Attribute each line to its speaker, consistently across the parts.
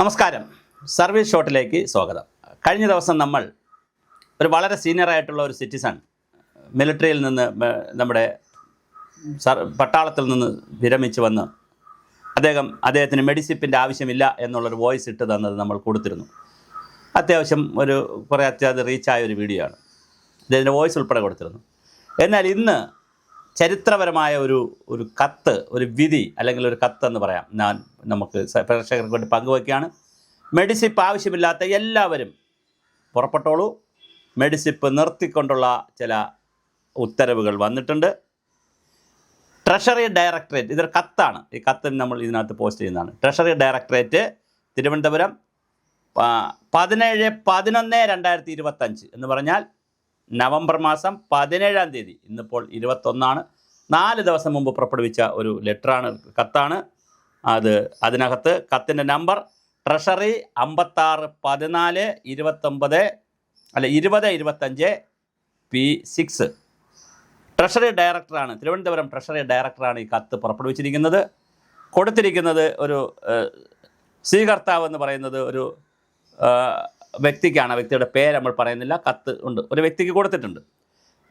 Speaker 1: നമസ്കാരം. സർവീസ് ഷോട്ടിലേക്ക് സ്വാഗതം. കഴിഞ്ഞ ദിവസം നമ്മൾ ഒരു വളരെ സീനിയർ ആയിട്ടുള്ള ഒരു സിറ്റിസൺ മിലിറ്ററിയിൽ നിന്ന് നമ്മുടെ പട്ടാളത്തിൽ നിന്ന് വിരമിച്ചു വന്ന് അദ്ദേഹം അദ്ദേഹത്തിന് മെഡിസിപ്പിന്റെ ആവശ്യമില്ല എന്നുള്ളൊരു വോയിസ് ഇട്ട് തന്നത് നമ്മൾ കൊടുത്തിരുന്നു. അത്യാവശ്യം ഒരു കുറേ അത്യാവശ്യം റീച്ചായ ഒരു വീഡിയോ ആണ്. അദ്ദേഹത്തിന്റെ വോയിസ് ഉൾപ്പെടെ കൊടുത്തിരുന്നു. എന്നാൽ ഇന്ന് ചരിത്രപരമായ ഒരു ഒരു കത്ത് ഒരു വിധി അല്ലെങ്കിൽ ഒരു കത്ത് എന്ന് പറയാം. ഞാൻ നമുക്ക് പ്രേക്ഷകർക്ക് വേണ്ടി പങ്കുവയ്ക്കുകയാണ്. മെഡിസിപ്പ് ആവശ്യമില്ലാത്ത എല്ലാവരും പുറപ്പെട്ടോളൂ. മെഡിസിപ്പ് നിർത്തിക്കൊണ്ടുള്ള ചില ഉത്തരവുകൾ വന്നിട്ടുണ്ട്. ട്രഷറി ഡയറക്ടറേറ്റ് ഇതൊരു കത്താണ്. ഈ കത്ത് നമ്മൾ ഇതിനകത്ത് പോസ്റ്റ് ചെയ്യുന്നതാണ്. ട്രഷറി ഡയറക്ടറേറ്റ് തിരുവനന്തപുരം പതിനേഴ് പതിനൊന്ന് രണ്ടായിരത്തി ഇരുപത്തഞ്ച് എന്ന് പറഞ്ഞാൽ നവംബർ മാസം പതിനേഴാം തീയതി. ഇന്നിപ്പോൾ ഇരുപത്തൊന്നാണ്. നാല് ദിവസം മുമ്പ് പുറപ്പെടുവിച്ച ഒരു ലെറ്ററാണ് കത്താണ്. അത് അതിനകത്ത് കത്തിന്റെ നമ്പർ ട്രഷറി അമ്പത്താറ് പതിനാല് ഇരുപത്തൊമ്പത് അല്ല ഇരുപത് ഇരുപത്തഞ്ച് പി സിക്സ്. ട്രഷറി ഡയറക്ടറാണ് തിരുവനന്തപുരം ട്രഷറി ഡയറക്ടറാണ് ഈ കത്ത് പുറപ്പെടുവിച്ചിരിക്കുന്നത്. കൊടുത്തിരിക്കുന്നത് ഒരു സ്വീകർത്താവ് എന്ന് പറയുന്നത് ഒരു വ്യക്തിക്കാണ് വ്യക്തിയുടെ പേര് നമ്മൾ പറയുന്നില്ല കത്ത് ഉണ്ട്. ഒരു വ്യക്തിക്ക് കൊടുത്തിട്ടുണ്ട്.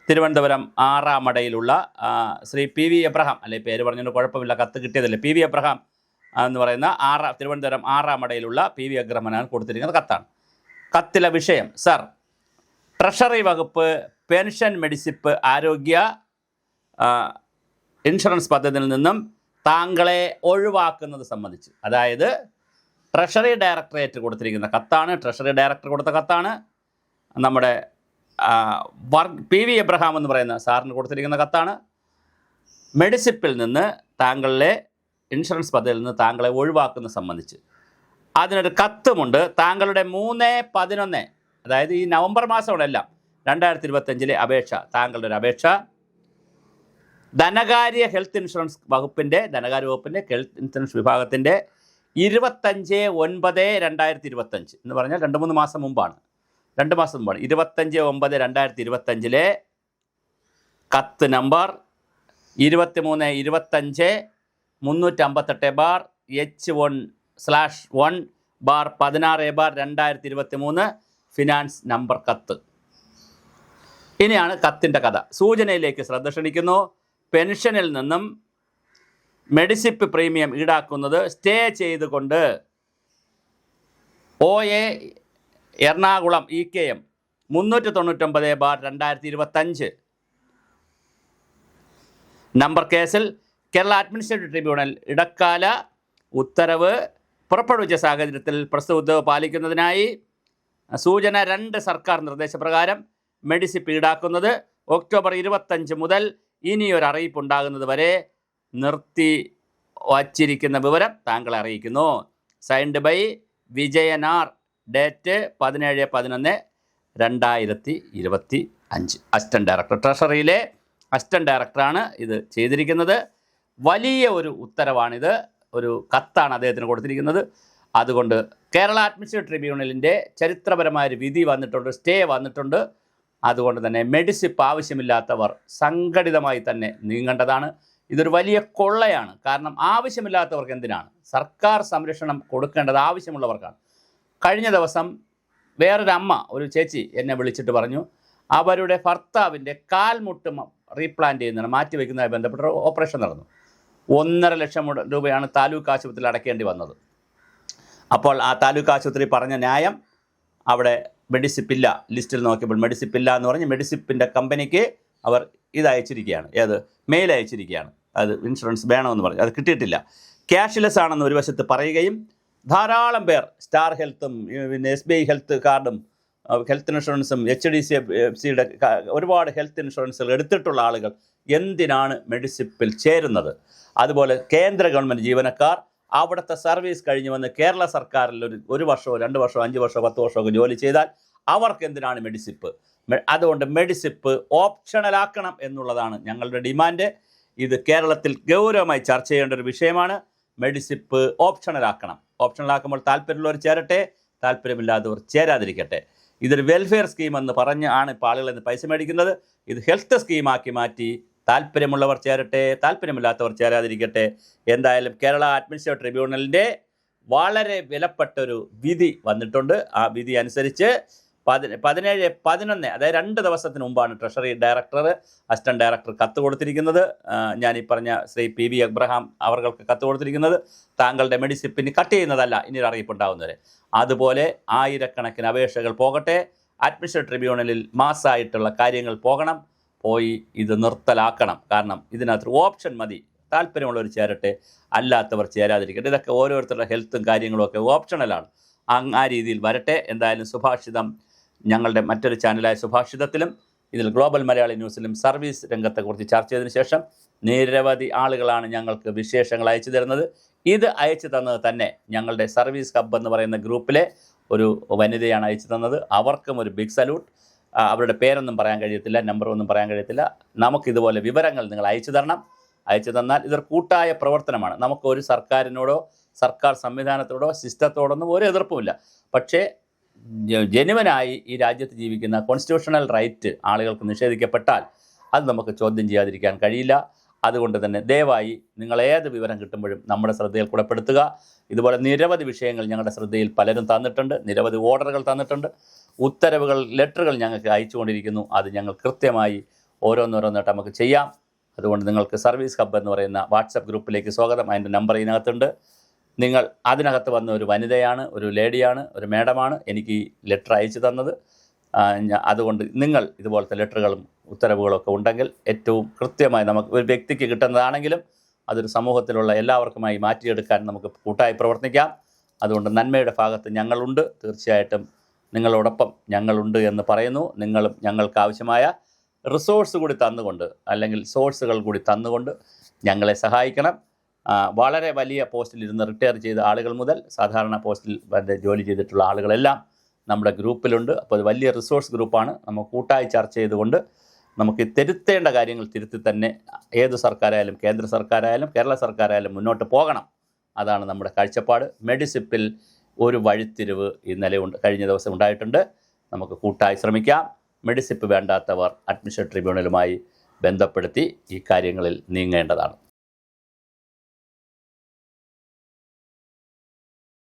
Speaker 1: തിരുവനന്തപുരം ആറാം അടയിലുള്ള ശ്രീ പി വി എബ്രഹാം അല്ലെ പേര് പറഞ്ഞുകൊണ്ട് കുഴപ്പമില്ല കത്ത് കിട്ടിയതല്ലേ പി വി എബ്രഹാം എന്ന് പറയുന്ന ആറാം തിരുവനന്തപുരം ആറാമടയിലുള്ള പി വി അഗ്രഹമനാണ് കൊടുത്തിരിക്കുന്നത് കത്താണ്. കത്തിലെ വിഷയം സർ ട്രഷറി വകുപ്പ് പെൻഷൻ മെഡിസിപ്പ് ആരോഗ്യ ഇൻഷുറൻസ് പദ്ധതിയിൽ നിന്നും താങ്കളെ ഒഴിവാക്കുന്നത് സംബന്ധിച്ച്. അതായത് ട്രഷറി ഡയറക്ടറേറ്റ് കൊടുത്തിരിക്കുന്ന കത്താണ്. ട്രഷറി ഡയറക്ടർ കൊടുത്ത കത്താണ്. നമ്മുടെ വർക്ക് വർ- പി വി എബ്രഹാം എന്ന് പറയുന്ന സാറിന് കൊടുത്തിരിക്കുന്ന കത്താണ്. മെഡിസിപ്പിൽ നിന്ന് താങ്കളിലെ ഇൻഷുറൻസ് പദ്ധതിയിൽ നിന്ന് താങ്കളെ ഒഴിവാക്കുന്ന സംബന്ധിച്ച്. അതിനൊരു കത്തുമുണ്ട്. താങ്കളുടെ മൂന്ന് പതിനൊന്ന് അതായത് ഈ നവംബർ മാസമോടെല്ലാം രണ്ടായിരത്തി ഇരുപത്തഞ്ചിലെ അപേക്ഷ താങ്കളുടെ ഒരു അപേക്ഷ. ധനകാര്യ ഹെൽത്ത് ഇൻഷുറൻസ് വകുപ്പിന്റെ ധനകാര്യ വകുപ്പിന്റെ ഹെൽത്ത് ഇൻഷുറൻസ് വിഭാഗത്തിന്റെ ഇരുപത്തഞ്ച് ഒൻപത് രണ്ടായിരത്തി ഇരുപത്തഞ്ച് എന്ന് പറഞ്ഞാൽ രണ്ട് മൂന്ന് മാസം മുമ്പാണ്. രണ്ട് മാസം മുമ്പാണ്. ഇരുപത്തഞ്ച് ഒമ്പത് രണ്ടായിരത്തി ഇരുപത്തഞ്ചിലെ കത്ത് നമ്പർ ഇരുപത്തി മൂന്ന് ഇരുപത്തഞ്ച് മുന്നൂറ്റമ്പത്തെട്ട് bar H one slash one bar പതിനാറ് ബാർ രണ്ടായിരത്തി ഇരുപത്തി മൂന്ന് ഫിനാൻസ് നമ്പർ കത്ത്. ഇനിയാണ് കത്തിന്റെ കഥ. സൂചനയിലേക്ക് ശ്രദ്ധ ക്ഷണിക്കുന്നു. പെൻഷനിൽ നിന്നും മെഡിസിപ്പ് പ്രീമിയം ഈടാക്കുന്നത് സ്റ്റേ ചെയ്തുകൊണ്ട് O A Ernakulam E K M മുന്നൂറ്റി തൊണ്ണൂറ്റൊമ്പത് ബാർ രണ്ടായിരത്തി ഇരുപത്തഞ്ച് നമ്പർ കേസിൽ കേരള അഡ്മിനിസ്ട്രേറ്റീവ് ട്രിബ്യൂണൽ ഇടക്കാല ഉത്തരവ് പുറപ്പെടുവിച്ച സാഹചര്യത്തിൽ പ്രസ്തുത ഉത്തരവ് പാലിക്കുന്നതിനായി സൂചന രണ്ട് സർക്കാർ നിർദ്ദേശപ്രകാരം മെഡിസിപ്പ് ഈടാക്കുന്നത് ഒക്ടോബർ ഇരുപത്തഞ്ച് മുതൽ ഇനിയൊരു അറിയിപ്പ് ഉണ്ടാകുന്നത് വരെ നിർത്തി വച്ചിരിക്കുന്ന വിവരം താങ്കളെ അറിയിക്കുന്നു. Signed by വിജയനാർ. ഡേറ്റ് പതിനേഴ് പതിനൊന്ന് രണ്ടായിരത്തി ഇരുപത്തി അഞ്ച് അസിസ്റ്റന്റ് ഡയറക്ടർ ട്രഷറിയിലെ അസിസ്റ്റന്റ് ഡയറക്ടറാണ് ഇത് ചെയ്തിരിക്കുന്നത്. വലിയ ഒരു ഉത്തരവാണിത്. ഒരു കത്താണ് അദ്ദേഹത്തിന് കൊടുത്തിരിക്കുന്നത്. അതുകൊണ്ട് കേരള അഡ്മിനിസ്ട്രേറ്റീവ് ട്രിബ്യൂണലിന്റെ ചരിത്രപരമായ ഒരു വിധി വന്നിട്ടുണ്ട് സ്റ്റേ വന്നിട്ടുണ്ട്. അതുകൊണ്ട് തന്നെ മെഡിസിപ്പ് ആവശ്യമില്ലാത്തവർ സംഘടിതമായി തന്നെ നീങ്ങേണ്ടതാണ്. ഇതൊരു വലിയ കൊള്ളയാണ്. കാരണം ആവശ്യമില്ലാത്തവർക്ക് എന്തിനാണ്? സർക്കാർ സംരക്ഷണം കൊടുക്കേണ്ടത് ആവശ്യമുള്ളവർക്കാണ്. കഴിഞ്ഞ ദിവസം വേറൊരമ്മ ഒരു ചേച്ചി എന്നെ വിളിച്ചിട്ട് പറഞ്ഞു അവരുടെ ഭർത്താവിന്റെ കാൽമുട്ട് റീപ്ലാന്റ് ചെയ്യുന്നതിന് മാറ്റിവെക്കുന്നതുമായി ബന്ധപ്പെട്ട ഓപ്പറേഷൻ നടന്നു. ഒന്നര ലക്ഷം രൂപയാണ് താലൂക്ക് ആശുപത്രിയിൽ അടയ്ക്കേണ്ടി വന്നത്. അപ്പോൾ ആ താലൂക്ക് ആശുപത്രി പറഞ്ഞ ന്യായം അവിടെ മെഡിസിപ്പില്ല ലിസ്റ്റിൽ നോക്കിയപ്പോൾ മെഡിസിപ്പില്ല എന്ന് പറഞ്ഞ് മെഡിസിപ്പിന്റെ കമ്പനിക്ക് അവർ ഇത് അയച്ചിരിക്കുകയാണ്. ഏത്? മെയിൽ അയച്ചിരിക്കുകയാണ്. അത് ഇൻഷുറൻസ് വേണമെന്ന് പറഞ്ഞു. അത് കിട്ടിയിട്ടില്ല. ക്യാഷ്ലെസ് ആണെന്ന് ഒരു വശത്ത് പറയുകയും ധാരാളം പേർ സ്റ്റാർ ഹെൽത്തും പിന്നെ എസ് ബി ഐ ഹെൽത്ത് കാർഡും ഹെൽത്ത് ഇൻഷുറൻസും എച്ച് ഡി സി എഫ് സിയുടെ ഒരുപാട് ഹെൽത്ത് ഇൻഷുറൻസുകൾ എടുത്തിട്ടുള്ള ആളുകൾ എന്തിനാണ് മെഡിസിപ്പിൽ ചേരുന്നത്? അതുപോലെ കേന്ദ്ര ഗവൺമെന്റ് ജീവനക്കാർ അവിടുത്തെ സർവീസ് കഴിഞ്ഞ് വന്ന് കേരള സർക്കാരിൽ ഒരു ഒരു വർഷമോ രണ്ട് വർഷമോ അഞ്ച് വർഷമോ പത്ത് വർഷമോ ഒക്കെ ജോലി ചെയ്താൽ അവർക്ക് എന്തിനാണ് മെഡിസിപ്പ് അതുകൊണ്ട് മെഡിസിപ്പ് ഓപ്ഷണലാക്കണം എന്നുള്ളതാണ് ഞങ്ങളുടെ ഡിമാൻഡ് ഇത് കേരളത്തിൽ ഗൗരവമായി ചർച്ച ചെയ്യേണ്ട ഒരു വിഷയമാണ്. മെഡിസിപ്പ് ഓപ്ഷണലാക്കണം. ഓപ്ഷണലാക്കുമ്പോൾ താല്പര്യമുള്ളവർ ചേരട്ടെ താല്പര്യമില്ലാത്തവർ ചേരാതിരിക്കട്ടെ. ഇതൊരു വെൽഫെയർ സ്കീം എന്ന് പറഞ്ഞ് ആണ് ഇപ്പോൾ ആളുകൾ ഇന്ന് പൈസ മേടിക്കുന്നത്. ഇത് ഹെൽത്ത് സ്കീമാക്കി മാറ്റി താല്പര്യമുള്ളവർ ചേരട്ടെ താല്പര്യമില്ലാത്തവർ ചേരാതിരിക്കട്ടെ. എന്തായാലും കേരള അഡ്മിനിസ്ട്രേറ്റീവ് ട്രിബ്യൂണലിന്റെ വളരെ വിലപ്പെട്ട ഒരു വിധി വന്നിട്ടുണ്ട്. ആ വിധി അനുസരിച്ച് പതി പതിനേഴ് പതിനൊന്ന് അതായത് രണ്ട് ദിവസത്തിന് മുമ്പാണ് ട്രഷറി ഡയറക്ടർ അസിസ്റ്റന്റ് ഡയറക്ടർ കത്ത് കൊടുത്തിരിക്കുന്നത്. ഞാൻ ഈ പറഞ്ഞ ശ്രീ പി വി അബ്രഹാം അവർക്ക് കത്ത് കൊടുത്തിരിക്കുന്നത്. താങ്കളുടെ മെഡിസിപ്പിന് കട്ട് ചെയ്യുന്നതല്ല ഇനി അറിയിപ്പുണ്ടാവുന്നവരെ അതുപോലെ ആയിരക്കണക്കിന് അപേക്ഷകൾ പോകട്ടെ. അഡ്മിഷൻ ട്രിബ്യൂണലിൽ മാസമായിട്ടുള്ള കാര്യങ്ങൾ പോകണം. പോയി ഇത് നിർത്തലാക്കണം. കാരണം ഇതിനകത്ത് ഓപ്ഷൻ മതി. താല്പര്യമുള്ളവർ ചേരട്ടെ. അല്ലാത്തവർ ചേരാതിരിക്കട്ടെ. ഇതൊക്കെ ഓരോരുത്തരുടെ ഹെൽത്തും കാര്യങ്ങളും ഒക്കെ ഓപ്ഷണലാണ്. ആ രീതിയിൽ വരട്ടെ. എന്തായാലും സുഭാഷിതം ഞങ്ങളുടെ മറ്റൊരു ചാനലായ സുഭാഷിതത്തിലും ഇതിൽ ഗ്ലോബൽ മലയാളി ന്യൂസിലും സർവീസ് രംഗത്തെക്കുറിച്ച് ചർച്ച ചെയ്തതിനു ശേഷം നിരവധി ആളുകളാണ് ഞങ്ങൾക്ക് വിശേഷങ്ങൾ അയച്ചു തരുന്നത്. ഇത് അയച്ചു തന്നത് തന്നെ ഞങ്ങളുടെ സർവീസ് ഹബ്ബ് എന്ന് പറയുന്ന ഗ്രൂപ്പിലെ ഒരു വനിതയാണ് അയച്ചു തന്നത്. അവർക്കും ഒരു ബിഗ് സല്യൂട്ട് അവരുടെ പേരൊന്നും പറയാൻ കഴിയത്തില്ല നമ്പറൊന്നും പറയാൻ കഴിയത്തില്ല. നമുക്കിതുപോലെ വിവരങ്ങൾ നിങ്ങൾ അയച്ചു തരണം. അയച്ചു തന്നാൽ ഇതൊരു കൂട്ടായ പ്രവർത്തനമാണ്. നമുക്ക് ഒരു സർക്കാരിനോടോ സർക്കാർ സംവിധാനത്തോടോ സിസ്റ്റത്തോടൊന്നും ഒരു എതിർപ്പുമില്ല. പക്ഷേ ജനുവനായി ഈ രാജ്യത്ത് ജീവിക്കുന്ന കോൺസ്റ്റിറ്റ്യൂഷണൽ റൈറ്റ് ആളുകൾക്ക് നിഷേധിക്കപ്പെട്ടാൽ അത് നമുക്ക് ചോദ്യം ചെയ്യാതിരിക്കാൻ കഴിയില്ല. അതുകൊണ്ട് തന്നെ ദയവായി നിങ്ങൾ ഏത് വിവരം കിട്ടുമ്പോഴും നമ്മുടെ ശ്രദ്ധയിൽ കൂടെപ്പെടുത്തുക. ഇതുപോലെ നിരവധി വിഷയങ്ങൾ ഞങ്ങളുടെ ശ്രദ്ധയിൽ പലരും തന്നിട്ടുണ്ട്. നിരവധി ഓർഡറുകൾ തന്നിട്ടുണ്ട്. ഉത്തരവുകൾ ലെറ്ററുകൾ ഞങ്ങൾക്ക് അയച്ചുകൊണ്ടിരിക്കുന്നു. അത് ഞങ്ങൾ കൃത്യമായി ഓരോന്നോരോന്നായിട്ട് നമുക്ക് ചെയ്യാം. അതുകൊണ്ട് നിങ്ങൾക്ക് സർവീസ് ഹബ്ബ് എന്ന് പറയുന്ന വാട്സപ്പ് ഗ്രൂപ്പിലേക്ക് സ്വാഗതം. അതിന്റെ നമ്പർ ഇതിനകത്തുണ്ട്. നിങ്ങൾ അതിനകത്ത് വന്ന ഒരു വനിതയാണ് ഒരു ലേഡിയാണ് ഒരു മേഡമാണ് എനിക്ക് ഈ ലെറ്റർ അയച്ചു തന്നത്. അതുകൊണ്ട് നിങ്ങൾ ഇതുപോലത്തെ ലെറ്ററുകളും ഉത്തരവുകളൊക്കെ ഉണ്ടെങ്കിൽ ഏറ്റവും കൃത്യമായി നമുക്ക് ഒരു വ്യക്തിക്ക് കിട്ടുന്നതാണെങ്കിലും അതൊരു സമൂഹത്തിലുള്ള എല്ലാവർക്കുമായി മാറ്റിയെടുക്കാൻ നമുക്ക് കൂട്ടായി പ്രവർത്തിക്കാം. അതുകൊണ്ട് നന്മയുടെ ഭാഗത്ത് ഞങ്ങളുണ്ട്. തീർച്ചയായിട്ടും നിങ്ങളോടൊപ്പം ഞങ്ങളുണ്ട് എന്ന് പറയുന്നു. നിങ്ങളും ഞങ്ങൾക്ക് ആവശ്യമായ റിസോഴ്സ് കൂടി തന്നുകൊണ്ട് അല്ലെങ്കിൽ സോഴ്സുകൾ കൂടി തന്നുകൊണ്ട് ഞങ്ങളെ സഹായിക്കണം. വളരെ വലിയ പോസ്റ്റിൽ ഇരുന്ന് റിട്ടയർ ചെയ്ത ആളുകൾ മുതൽ സാധാരണ പോസ്റ്റിൽ ജോലി ചെയ്തിട്ടുള്ള ആളുകളെല്ലാം നമ്മുടെ ഗ്രൂപ്പിലുണ്ട്. അപ്പോൾ അത് വലിയ റിസോഴ്സ് ഗ്രൂപ്പാണ്. നമുക്ക് കൂട്ടായി ചർച്ച ചെയ്തുകൊണ്ട് നമുക്ക് തിരുത്തേണ്ട കാര്യങ്ങൾ തിരുത്തി തന്നെ ഏത് സർക്കാരായാലും കേന്ദ്ര സർക്കാരായാലും കേരള സർക്കാരായാലും മുന്നോട്ട് പോകണം. അതാണ് നമ്മുടെ കാഴ്ചപ്പാട്. മെഡിസിപ്പിൽ ഒരു വഴിത്തിരിവ് ഇന്നലെ ഉണ്ട് കഴിഞ്ഞ ദിവസം ഉണ്ടായിട്ടുണ്ട്. നമുക്ക് കൂട്ടായി ശ്രമിക്കാം. മെഡിസിപ്പ് വേണ്ടാത്തവർ അഡ്മിഷൻ ട്രിബ്യൂണലുമായി ബന്ധപ്പെടുത്തി ഈ കാര്യങ്ങളിൽ നീങ്ങേണ്ടതാണ്.